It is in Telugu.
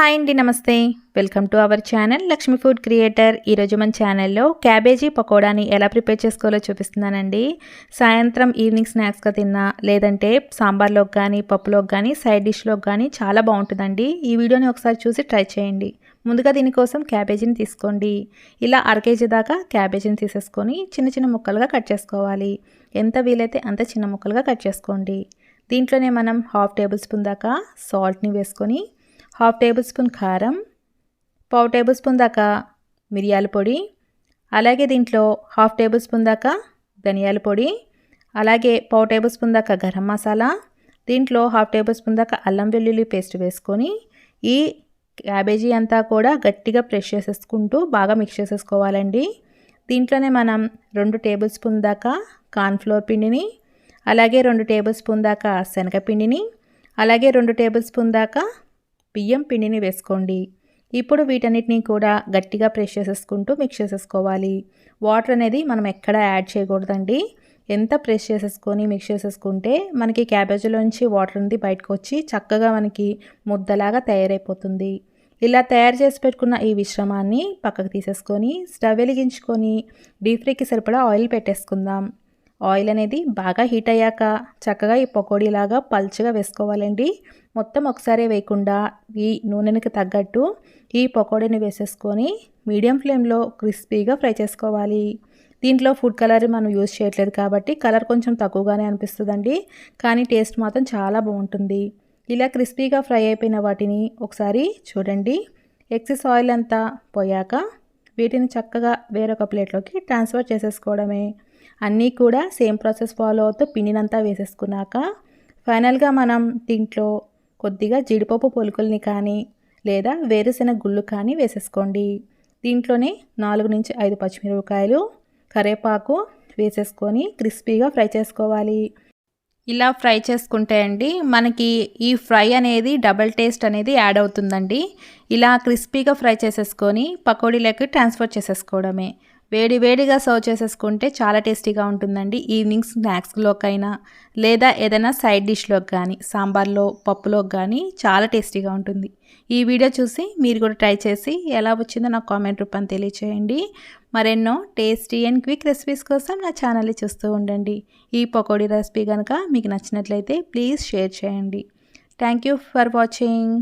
హాయ్ అండి నమస్తే. Welcome to our channel Lakshmi food creator. ఈరోజు మన ఛానల్లో క్యాబేజీ పకోడాని ఎలా ప్రిపేర్ చేసుకోవాలో చూపిస్తున్నానండి. సాయంత్రం ఈవినింగ్ స్నాక్స్గా తిన్నా లేదంటే సాంబార్లోకి కానీ పప్పులోకి కానీ సైడ్ డిష్లోకి కానీ చాలా బాగుంటుందండి. ఈ వీడియోని ఒకసారి చూసి ట్రై చేయండి. ముందుగా దీనికోసం క్యాబేజీని తీసుకోండి. ఇలా అర కేజీ దాకా క్యాబేజీని తీసేసుకొని చిన్న చిన్న ముక్కలుగా కట్ చేసుకోవాలి. ఎంత వీలైతే అంత చిన్న ముక్కలుగా కట్ చేసుకోండి. దీంట్లోనే మనం హాఫ్ టేబుల్ స్పూన్ దాకా సాల్ట్ని వేసుకొని హాఫ్ టేబుల్ స్పూన్ కారం పావు టేబుల్ స్పూన్ దాకా మిరియాల పొడి అలాగే దీంట్లో హాఫ్ టేబుల్ స్పూన్ దాకా ధనియాల పొడి అలాగే పావు టేబుల్ స్పూన్ దాకా గరం మసాలా దీంట్లో హాఫ్ టేబుల్ స్పూన్ దాకా అల్లం వెల్లుల్లి పేస్ట్ వేసుకొని ఈ క్యాబేజీ అంతా కూడా గట్టిగా ప్రెష్ చేసేసుకుంటూ బాగా మిక్స్ చేసేసుకోవాలండి. దీంట్లోనే మనం రెండు టేబుల్ స్పూన్ దాకా కార్న్ఫ్లోర్ పిండిని అలాగే రెండు టేబుల్ స్పూన్ దాకా శనగపిండిని అలాగే రెండు టేబుల్ స్పూన్ దాకా బియ్యం పిండిని వేసుకోండి. ఇప్పుడు వీటన్నిటిని కూడా గట్టిగా ప్రెస్ చేసేసుకుంటూ మిక్స్ చేసేసుకోవాలి. వాటర్ అనేది మనం ఎక్కడ యాడ్ చేయకూడదండి. ఎంత ప్రెస్ చేసేసుకొని మిక్స్ చేసేసుకుంటే మనకి క్యాబేజీలోంచి వాటర్ అనేది బయటకు వచ్చి చక్కగా మనకి ముద్దలాగా తయారైపోతుంది. ఇలా తయారు చేసి పెట్టుకున్న ఈ మిశ్రమాన్ని పక్కకు తీసేసుకొని స్టవ్ వెలిగించుకొని డీప్ ఫ్రైకి సరిపడా ఆయిల్ పెట్టేసుకుందాం. ఆయిల్ అనేది బాగా హీట్ అయ్యాక చక్కగా ఈ పకోడీలాగా పల్చగా వేసుకోవాలండి. మొత్తం ఒకసారి వేయకుండా ఈ నూనెనికి తగ్గట్టు ఈ పకోడీని వేసేసుకొని మీడియం ఫ్లేమ్లో క్రిస్పీగా ఫ్రై చేసుకోవాలి. దీంట్లో ఫుడ్ కలర్ మనం యూజ్ చేయట్లేదు కాబట్టి కలర్ కొంచెం తక్కువగానే అనిపిస్తుందండి. కానీ టేస్ట్ మాత్రం చాలా బాగుంటుంది. ఇలా క్రిస్పీగా ఫ్రై అయిపోయిన వాటిని ఒకసారి చూడండి. ఎక్సెస్ ఆయిల్ అంతా పోయాక వీటిని చక్కగా వేరొక ప్లేట్లోకి ట్రాన్స్ఫర్ చేసేసుకోవడమే. అన్నీ కూడా సేమ్ ప్రాసెస్ ఫాలో అవుతూ పిండినంతా వేసేసుకున్నాక ఫైనల్గా మనం దీంట్లో కొద్దిగా జీడిపప్పు పొలుకుల్ని కానీ లేదా వేరుశెనగ గుళ్ళు కానీ వేసేసుకోండి. దీంట్లోనే నాలుగు నుంచి ఐదు పచ్చిమిరపకాయలు కరేపాకు వేసేసుకొని క్రిస్పీగా ఫ్రై చేసుకోవాలి. ఇలా ఫ్రై చేసుకుంటే అండి మనకి ఈ ఫ్రై అనేది డబల్ టేస్ట్ అనేది యాడ్ అవుతుందండి. ఇలా క్రిస్పీగా ఫ్రై చేసేసుకొని పకోడీలోకి ట్రాన్స్ఫర్ చేసేసుకోవడమే. వేడి వేడిగా సర్వ్ చేసేసుకుంటే చాలా టేస్టీగా ఉంటుందండి. ఈవినింగ్ స్నాక్స్లోకైనా లేదా ఏదైనా సైడ్ డిష్లోకి కానీ సాంబార్లో పప్పులోకి కానీ చాలా టేస్టీగా ఉంటుంది. ఈ వీడియో చూసి మీరు కూడా ట్రై చేసి ఎలా వచ్చిందో నాకు కామెంట్ రూపాన్ని తెలియచేయండి. మరెన్నో టేస్టీ అండ్ క్విక్ రెసిపీస్ కోసం నా ఛానల్ని చూస్తూ ఉండండి. ఈ పకోడీ రెసిపీ కనుక మీకు నచ్చినట్లయితే ప్లీజ్ షేర్ చేయండి. Thank you for watching.